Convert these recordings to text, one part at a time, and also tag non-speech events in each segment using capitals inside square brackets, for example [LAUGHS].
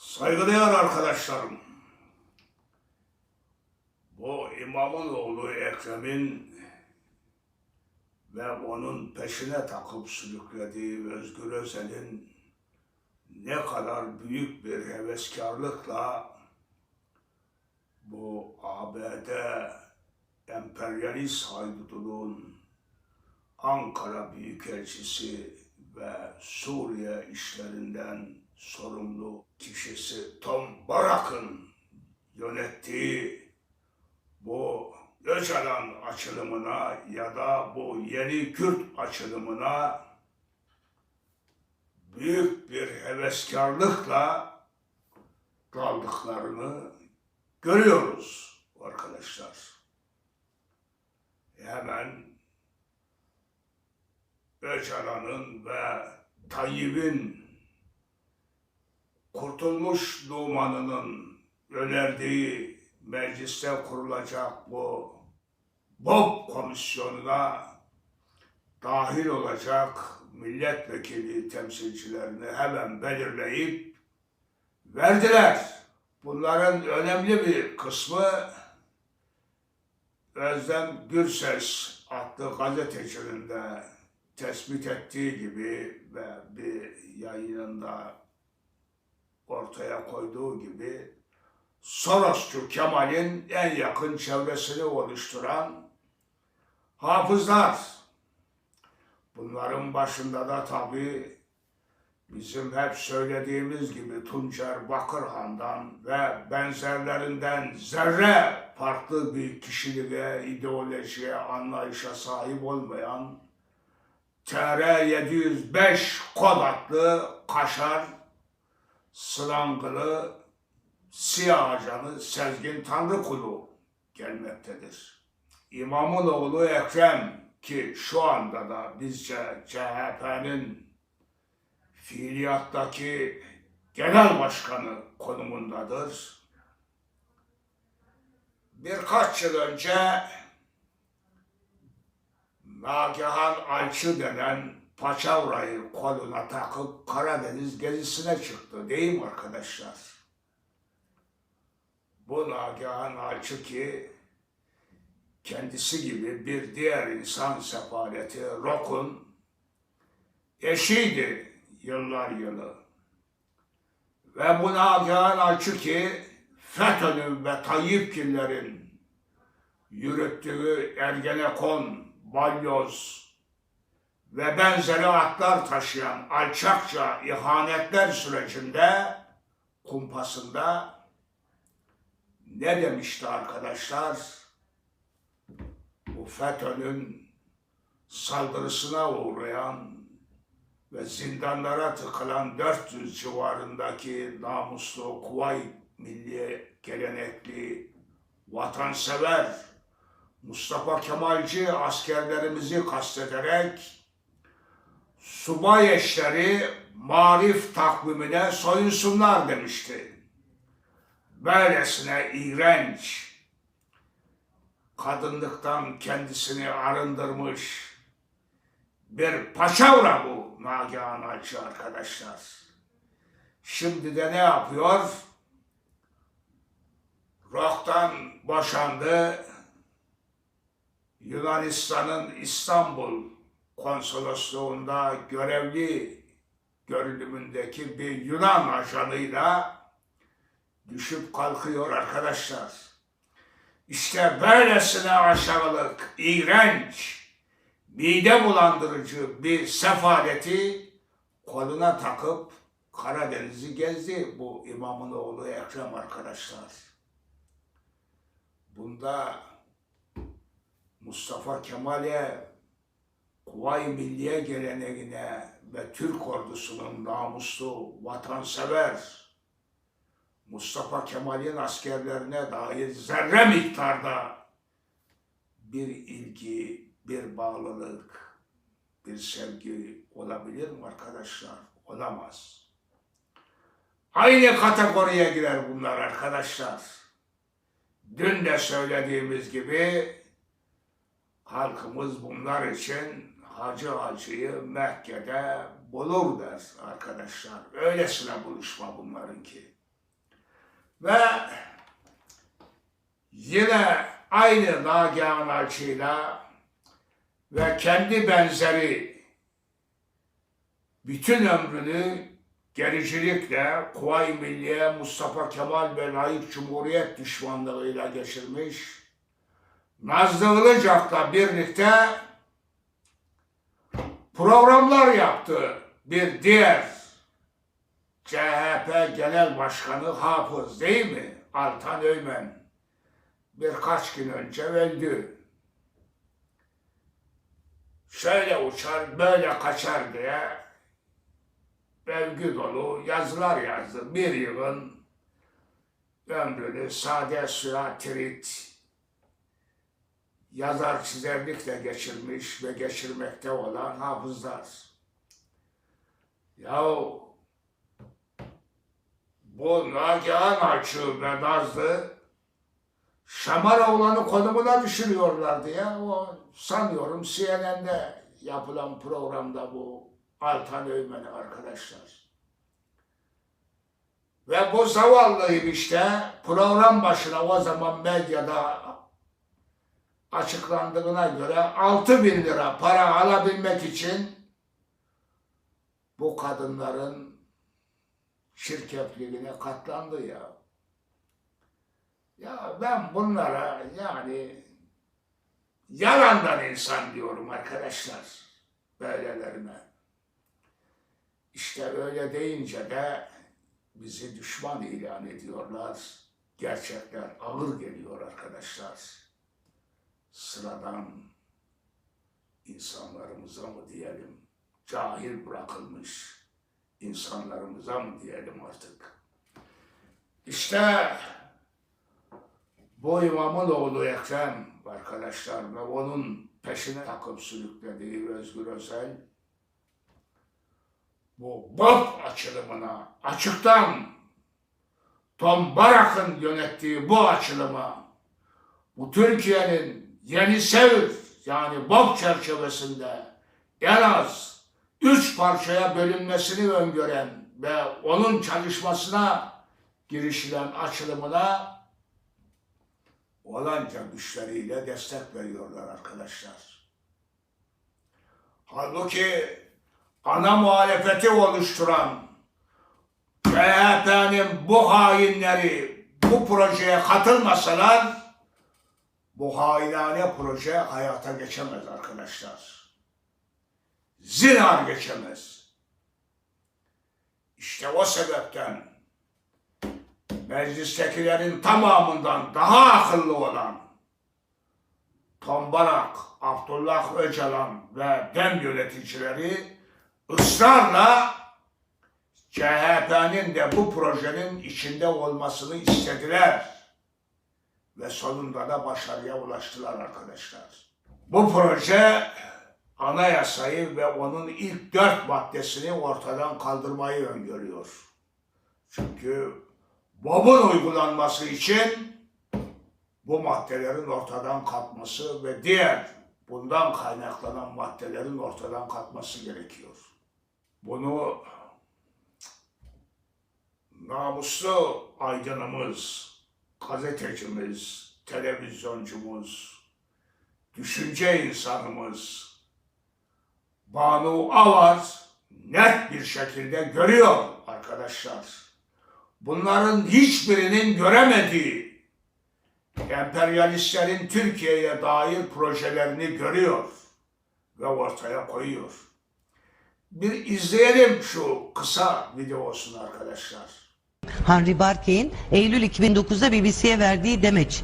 Saygıdeğer arkadaşlarım, bu imamın oğlu Ekrem'in ve onun peşine takıp sürüklediği Özgür Özel'in ne kadar büyük bir heveskarlıkla bu ABD emperyalist haydutluğun Ankara Büyükelçisi ve Suriye işlerinden sorumlu kişisi Tom Barak'ın yönettiği bu Öcalan açılımına ya da bu yeni Kürt açılımına büyük bir heveskarlıkla daldıklarını görüyoruz arkadaşlar. Hemen Öcalan'ın ve Tayyip'in Kurtulmuş Numan'ının önerdiği mecliste kurulacak bu BOP komisyonuna dahil olacak milletvekili temsilcilerini hemen belirleyip verdiler. Bunların önemli bir kısmı Özlem Gürses adlı gazetecinin de tespit ettiği gibi ve bir yayınında ortaya koyduğu gibi Sorosçu Kemal'in en yakın çevresini oluşturan hafızlar. Bunların başında da tabii bizim hep söylediğimiz gibi Tuncer Bakırhan'dan ve benzerlerinden zerre farklı bir kişiliğe, ideolojiye, anlayışa sahip olmayan TR 705 kod adlı Kaşar Slangılı Siyah Ajanı Sezgin Tanrıkulu gelmektedir. İmamın oğlu Ekrem ki şu anda da bizce CHP'nin fiiliyattaki genel başkanı konumundadır. Birkaç yıl önce Nagihan Alçı denen paçavrayı koluna takıp Karadeniz gezisine çıktı değil mi arkadaşlar? Bu Nagihan Alçı ki kendisi gibi bir diğer insan sefaleti Rok'un eşiydi yıllar yılı. Ve bu Nagihan Alçı ki FETÖ'nün ve Tayyipgillerin yürüttüğü Ergenekon, Balyoz ve benzeri atlar taşıyan alçakça ihanetler sürecinde kumpasında ne demişti arkadaşlar? Bu FETÖ'nün saldırısına uğrayan ve zindanlara tıkılan 400 civarındaki namuslu Kuvay Milli gelenekli vatansever Mustafa Kemalci askerlerimizi kastederek subay eşleri marif takvimine soyunsunlar demişti. Böylesine iğrenç, kadınlıktan kendisini arındırmış bir paçavra bu Nagihan Alçı arkadaşlar. Şimdi de ne yapıyor? Rock'tan boşandı. Yunanistan'ın İstanbul konsolosluğunda görevli görünümündeki bir Yunan ajanıyla düşüp kalkıyor arkadaşlar. İşte böylesine aşağılık, iğrenç, mide bulandırıcı bir sefaleti koluna takıp Karadeniz'i gezdi bu imamın oğlu Ekrem arkadaşlar. Bunda Mustafa Kemal'e, Kuvayi Milliye geleneğine ve Türk ordusunun namuslu, vatansever Mustafa Kemal'in askerlerine dair zerre miktarda bir ilgi, bir bağlılık, bir sevgi olabilir mi arkadaşlar? Olamaz. Aynı kategoriye girer bunlar arkadaşlar. Dün de söylediğimiz gibi halkımız bunlar için Hacı Hacı'yı Mekke'de bulur der arkadaşlar. Öylesine buluşma bunlarınki. Ve yine aynı Nagihan Alçı'yla ve kendi benzeri bütün ömrünü gericilikle, Kuvayi Milliye, Mustafa Kemal ve layık Cumhuriyet düşmanlığıyla geçirmiş, Nazlı Ilıcak'la birlikte programlar yaptı. Bir diğer CHP Genel Başkanı Hafız değil mi? Altan Öymen. Birkaç gün önce öldü. Şöyle uçar, böyle kaçar diye övgü dolu yazılar yazdı. Bir yılın ömrünü sade suya tirit, yazar çizerlikle geçirmiş ve geçirmekte olan hafızlar. Yahu bu Nagihan Açı ve Nazlı Şamaroğlan'ı konumuna düşürüyorlardı ya. O sanıyorum CNN'de yapılan programda bu Altan Öymen'i arkadaşlar. Ve bu zavallıyım işte program başına o zaman medyada açıklandığına göre 6 bin lira para alabilmek için bu kadınların şirketliğine katlandı ya. Ya ben bunlara yani yalandan insan diyorum arkadaşlar böylelerine. İşte öyle deyince de bizi düşman ilan ediyorlar. Gerçekler ağır geliyor arkadaşlar. Sıradan insanlarımıza mı diyelim, cahil bırakılmış insanlarımıza mı diyelim artık. İşte bu imamın oğlu Ekrem arkadaşlar ve onun peşine takıp sürüklediği Özgür Özel bu BOP açılımına açıktan Tom Barak'ın yönettiği bu açılıma bu Türkiye'nin yeni sevr yani BOP çerçevesinde en az üç parçaya bölünmesini öngören ve onun çalışmasına girişilen açılımına olanca güçleriyle destek veriyorlar arkadaşlar. Halbuki ana muhalefeti oluşturan CHP'nin bu hainleri bu projeye katılmasalar bu hainane proje hayata geçemez arkadaşlar. Zinhar geçemez. İşte o sebepten meclistekilerin tamamından daha akıllı olan Tombalak, Abdullah Öcalan ve DEM yöneticileri ısrarla CHP'nin de bu projenin içinde olmasını istediler. Ve sonunda da başarıya ulaştılar arkadaşlar. Bu proje anayasayı ve onun ilk dört maddesini ortadan kaldırmayı öngörüyor. Çünkü BOB'un uygulanması için bu maddelerin ortadan kalkması ve diğer bundan kaynaklanan maddelerin ortadan kalkması gerekiyor. Bunu namuslu aydınımız, gazetecimiz, televizyoncumuz, düşünce insanımız Banu Avar net bir şekilde görüyor arkadaşlar. Bunların hiçbirinin göremediği emperyalistlerin Türkiye'ye dair projelerini görüyor ve ortaya koyuyor. Bir izleyelim şu kısa videosunu arkadaşlar. Henry Barkey'in Eylül 2009'da BBC'ye verdiği demeç.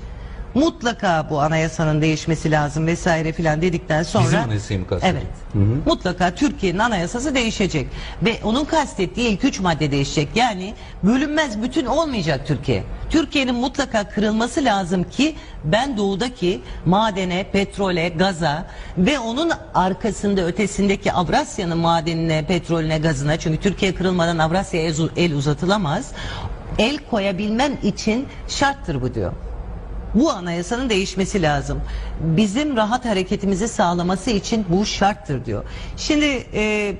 Mutlaka bu anayasanın değişmesi lazım vesaire filan dedikten sonra Bizim anayasayı mı kastediyor? Evet. Hı hı. Mutlaka Türkiye'nin anayasası değişecek ve onun kastettiği ilk üç madde değişecek. Yani bölünmez bütün olmayacak Türkiye. Türkiye'nin mutlaka kırılması lazım ki ben doğudaki madene, petrole, gaza ve onun arkasında ötesindeki Avrasya'nın madenine, petrolüne, gazına çünkü Türkiye kırılmadan Avrasya'ya el- el uzatılamaz. El koyabilmem için şarttır bu diyor. Bu anayasanın değişmesi lazım. Bizim rahat hareketimizi sağlaması için bu şarttır diyor. Şimdi e,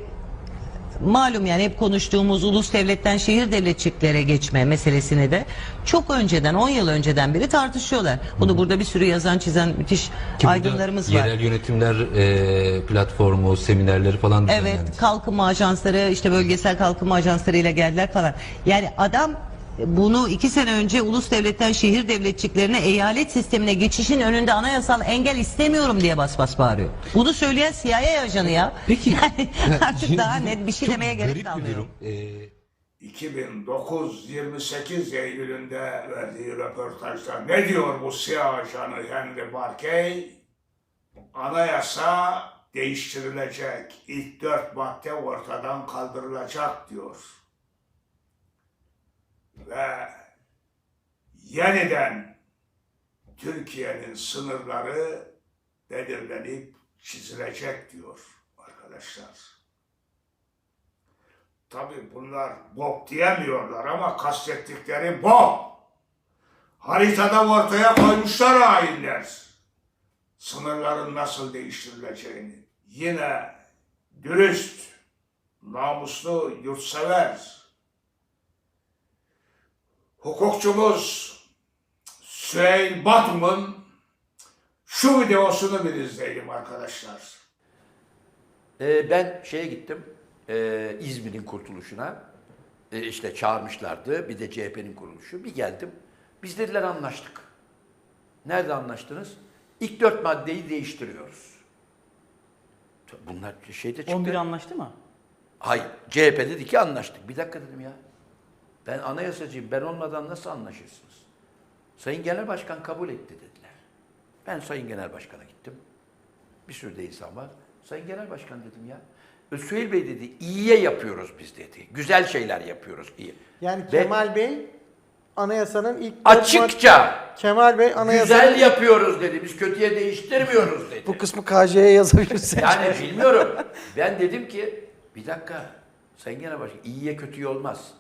malum yani hep konuştuğumuz ulus devletten şehir devletçiklere geçme meselesini de çok önceden 10 yıl önceden beri tartışıyorlar. Bunu burada bir sürü yazan çizen müthiş Ki aydınlarımız var. Yerel yönetimler e, platformu, seminerleri falan Evet kalkınma ajansları işte bölgesel kalkınma ajanslarıyla geldiler falan. Yani adam bunu iki sene önce ulus devletten şehir devletçiklerine eyalet sistemine geçişin önünde anayasal engel istemiyorum diye bas bas bağırıyor. Bunu söyleyen CIA ajanı ya. Peki. Yani [LAUGHS] artık daha net bir şey demeye gerek kalmıyor. durum. E, 2009 28 Eylül'ünde verdiği röportajda ne diyor bu CIA ajanı Henry Barkey? Anayasa değiştirilecek. İlk dört madde ortadan kaldırılacak diyor. Ve yeniden Türkiye'nin sınırları belirlenip çizilecek diyor arkadaşlar. Tabii bunlar bok diyemiyorlar ama kastettikleri bok. Haritada ortaya koymuşlar hainler. Sınırların nasıl değiştirileceğini. Yine dürüst, namuslu, yurtsever, hukukçumuz Süheyl Batum'un şu videosunu bir izleyelim arkadaşlar. Ee, ben şeye gittim, ee, İzmir'in kurtuluşuna. Ee, işte çağırmışlardı, bir de CHP'nin kuruluşu. Bir geldim, biz dediler anlaştık. Nerede anlaştınız? İlk dört maddeyi değiştiriyoruz. Bunlar şeyde çıktı. 11 anlaştı mı? Hayır, CHP dedi ki anlaştık. Bir dakika dedim ya. Ben anayasacıyım, ben olmadan nasıl anlaşırsınız? Sayın Genel Başkan kabul etti dediler. Ben Sayın Genel Başkan'a gittim. Bir sürü de insan var. Sayın Genel Başkan dedim ya. Süheyl Bey dedi, iyiye yapıyoruz biz dedi. Güzel şeyler yapıyoruz iyi. Yani Ve Kemal Bey anayasanın ilk açıkça Kemal Bey anayasanın güzel yapıyoruz dedi. Biz kötüye değiştirmiyoruz dedi. bu kısmı KJ'ye yazabilirsin. Yani bilmiyorum. Ben dedim ki bir dakika Sayın Genel Başkan iyiye kötüye olmaz.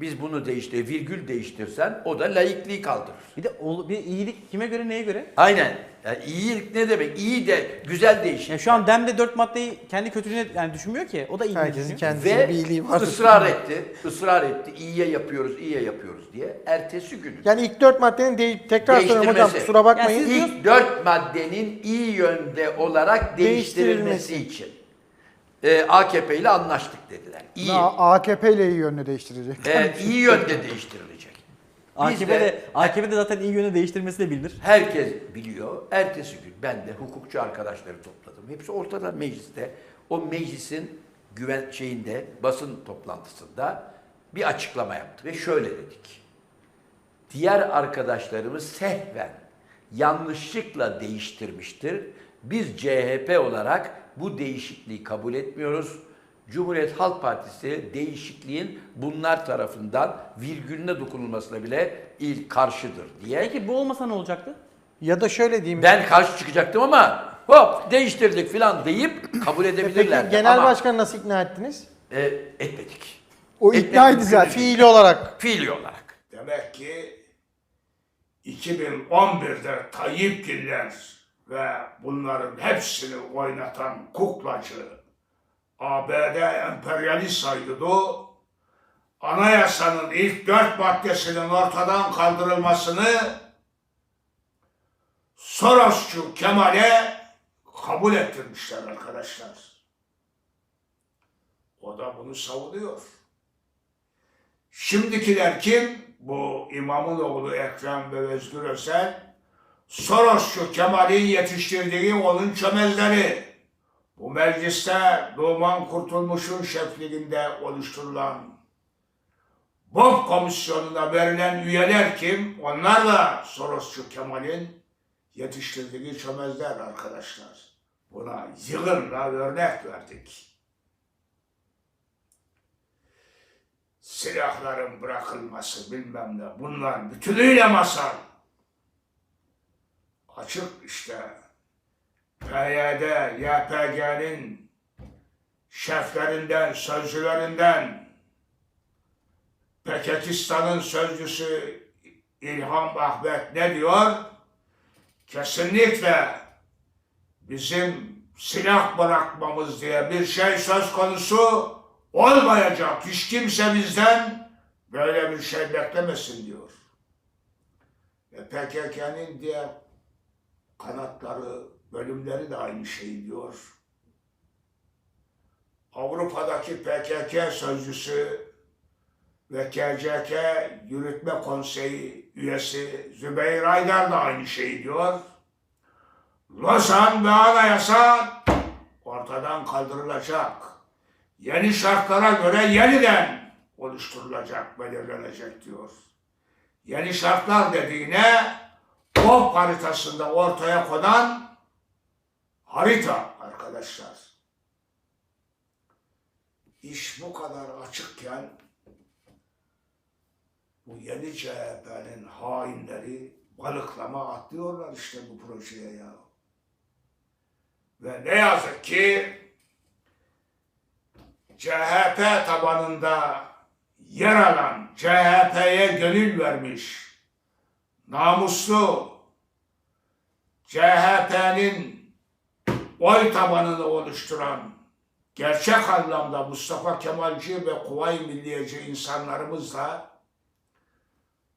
Biz bunu değiştir, virgül değiştirsen o da laikliği kaldırır. Bir de ol- bir iyilik kime göre neye göre? Aynen. Yani iyilik ne demek? İyi de güzel değişik. Ya şu an Dem de 4 maddeyi kendi kötülüğüne yani düşünmüyor ki. O da iyi Herkesin düşünüyor. kendisine Ve bir iyiliği var. ısrar etti, ısrar etti. İyiye yapıyoruz, iyiye yapıyoruz diye. Ertesi günü Yani ilk dört maddenin de- tekrar soruyorum hocam Değiştirmesi. kusura bakmayın. Ya siz- ilk dört maddenin iyi yönde olarak değiştirilmesi Değiştirilmesi. için e, AKP ile anlaştık dediler. İyi. AKP ile iyi yönde değiştirecek. E, iyi yönde değiştirilecek. AKP de, AKP de zaten iyi yöne değiştirmesi de bilir. Herkes biliyor. Ertesi gün ben de hukukçu arkadaşları topladım. Hepsi ortada mecliste. O meclisin güven şeyinde, basın toplantısında bir açıklama yaptı ve şöyle dedik. Diğer arkadaşlarımız sehven, yanlışlıkla değiştirmiştir. Biz CHP olarak bu değişikliği kabul etmiyoruz. Cumhuriyet Halk Partisi değişikliğin bunlar tarafından virgülüne dokunulmasına bile ilk karşıdır diye. Peki bu olmasa ne olacaktı? Ya da şöyle diyeyim. Ben karşı çıkacaktım ama hop değiştirdik filan deyip kabul Peki edebilirlerdi. genel ama, başkanı nasıl ikna ettiniz? e, etmedik. O Etmek iknaydı zaten. Fiili olarak. Fiili olarak. Demek ki 2011'de Tayyipgiller ve bunların hepsini oynatan kuklacı ABD emperyalist saydığı anayasanın ilk dört maddesinin ortadan kaldırılmasını Sorosçu Kemal'e kabul ettirmişler arkadaşlar. O da bunu savunuyor. Şimdikiler kim? Bu İmamın oğlu Ekrem ve Özgür Özel, Sorosçu Kemal'in yetiştirdiği onun çömezleri. Bu mecliste Numan Kurtulmuş'un şefliğinde oluşturulan BOP komisyonuna verilen üyeler kim? Onlar da Sorosçu Kemal'in yetiştirdiği çömezler arkadaşlar. Buna yığınla örnek verdik. silahların bırakılması bilmem ne bunlar bütünüyle masal. Açık işte PYD, YPG'nin şeflerinden, sözcülerinden Pakistan'ın sözcüsü İlham Ahmet ne diyor? Kesinlikle bizim silah bırakmamız diye bir şey söz konusu olmayacak. Hiç kimse bizden böyle bir şey beklemesin diyor. Ve PKK'nın diğer kanatları, bölümleri de aynı şeyi diyor. Avrupa'daki PKK sözcüsü ve KCK Yürütme Konseyi üyesi Zübeyir Aydar da aynı şeyi diyor. Lozan ve anayasa ortadan kaldırılacak. Yeni şartlara göre yeniden oluşturulacak, belirlenecek diyor. Yeni şartlar dediğine o haritasında ortaya konan harita arkadaşlar. İş bu kadar açıkken bu yeni CHP'nin hainleri balıklama atlıyorlar işte bu projeye ya. Ve ne yazık ki CHP tabanında yer alan, CHP'ye gönül vermiş, namuslu, CHP'nin oy tabanını oluşturan, gerçek anlamda Mustafa Kemalci ve Kuvayi Milliyeci insanlarımız da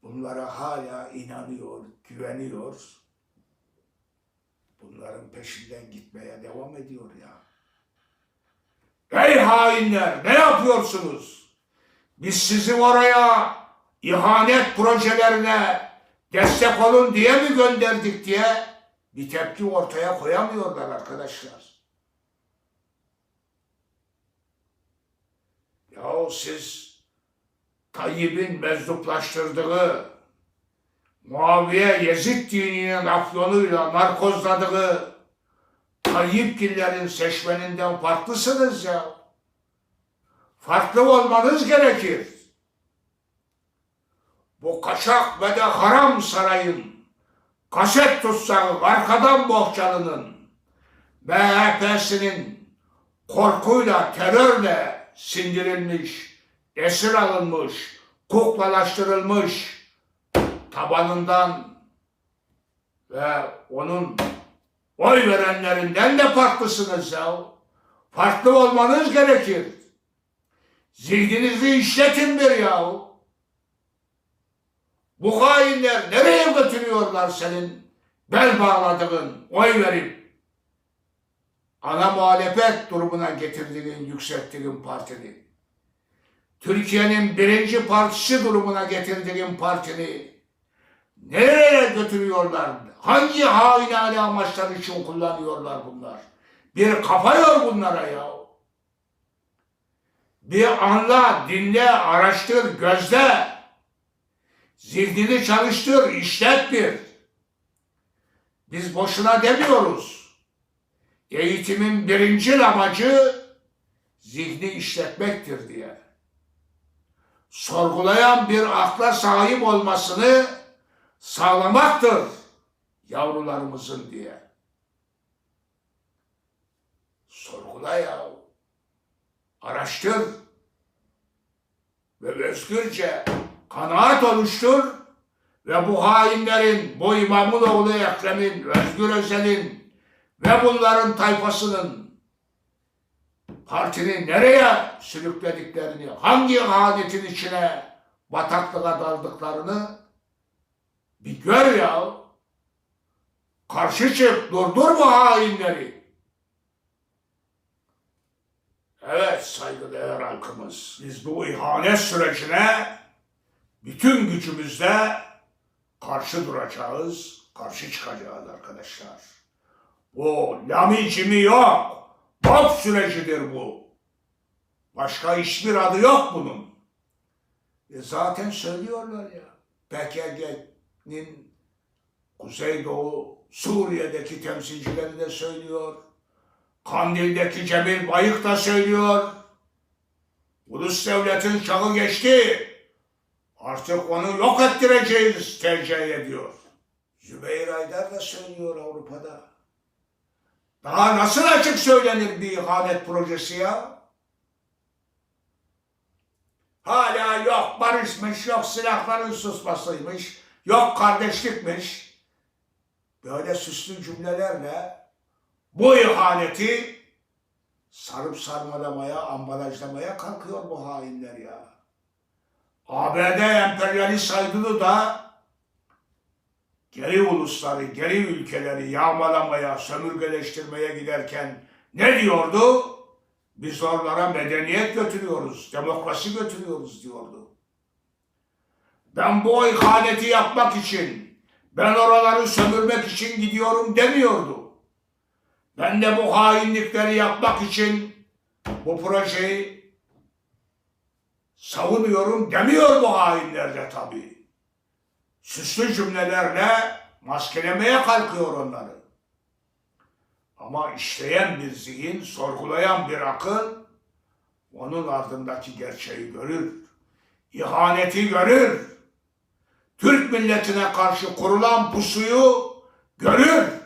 bunlara hala inanıyor, güveniyor. Bunların peşinden gitmeye devam ediyor ya. Ey hainler ne yapıyorsunuz? Biz sizi oraya ihanet projelerine destek olun diye mi gönderdik diye bir tepki ortaya koyamıyorlar arkadaşlar. Yahu siz Tayyip'in mezduplaştırdığı, Muaviye Yezid dininin afyonuyla narkozladığı Tayyipgillerin seçmeninden farklısınız ya. Farklı olmanız gerekir. Bu kaçak ve de haram sarayın, kaset tutsağı arkadan bohçalının, MHP'sinin korkuyla, terörle sindirilmiş, esir alınmış, kuklalaştırılmış tabanından ve onun oy verenlerinden de farklısınız ya. Farklı olmanız gerekir. Zihninizi işletin bir yahu. Bu hainler nereye götürüyorlar senin bel bağladığın, oy verip ana muhalefet durumuna getirdiğin, yükselttiğin partini, Türkiye'nin birinci partisi durumuna getirdiğin partini nereye götürüyorlar? Hangi hainane amaçlar için kullanıyorlar bunlar? Bir kafa yor bunlara ya. Bir anla, dinle, araştır, gözle. Zihnini çalıştır, işlet bir. Biz boşuna demiyoruz. Eğitimin birinci amacı zihni işletmektir diye. Sorgulayan bir akla sahip olmasını sağlamaktır yavrularımızın diye. Sorgula ya. Araştır. Ve özgürce kanaat oluştur ve bu hainlerin, bu İmamoğlu Ekrem'in, Özgür Özel'in ve bunların tayfasının partini nereye sürüklediklerini, hangi ihanetin içine bataklığa daldıklarını bir gör ya. Karşı çık, durdur bu hainleri. Evet saygıdeğer halkımız, biz bu ihanet sürecine bütün gücümüzle karşı duracağız, karşı çıkacağız arkadaşlar. Bu lamicimi yok. Bok sürecidir bu. Başka hiçbir adı yok bunun. E zaten söylüyorlar ya. PKK'nin Kuzeydoğu Suriye'deki temsilcileri de söylüyor. Kandil'deki Cemil Bayık da söylüyor. Ulus devletin çağı geçti. Artık onu yok ettireceğiz tercih ediyor. Zübeyir Aydar da söylüyor Avrupa'da. Daha nasıl açık söylenir bir ihanet projesi ya? Hala yok barışmış, yok silahların susmasıymış, yok kardeşlikmiş. Böyle süslü cümlelerle bu ihaneti sarıp sarmalamaya, ambalajlamaya kalkıyor bu hainler ya. ABD emperyalist saygılı da geri ulusları, geri ülkeleri yağmalamaya, sömürgeleştirmeye giderken ne diyordu? Biz oralara medeniyet götürüyoruz, demokrasi götürüyoruz diyordu. Ben bu ihaneti yapmak için, ben oraları sömürmek için gidiyorum demiyordu. Ben de bu hainlikleri yapmak için bu projeyi savunuyorum demiyor bu hainler de tabii. Süslü cümlelerle maskelemeye kalkıyor onları. Ama işleyen bir zihin, sorgulayan bir akıl onun ardındaki gerçeği görür. İhaneti görür. Türk milletine karşı kurulan pusuyu görür.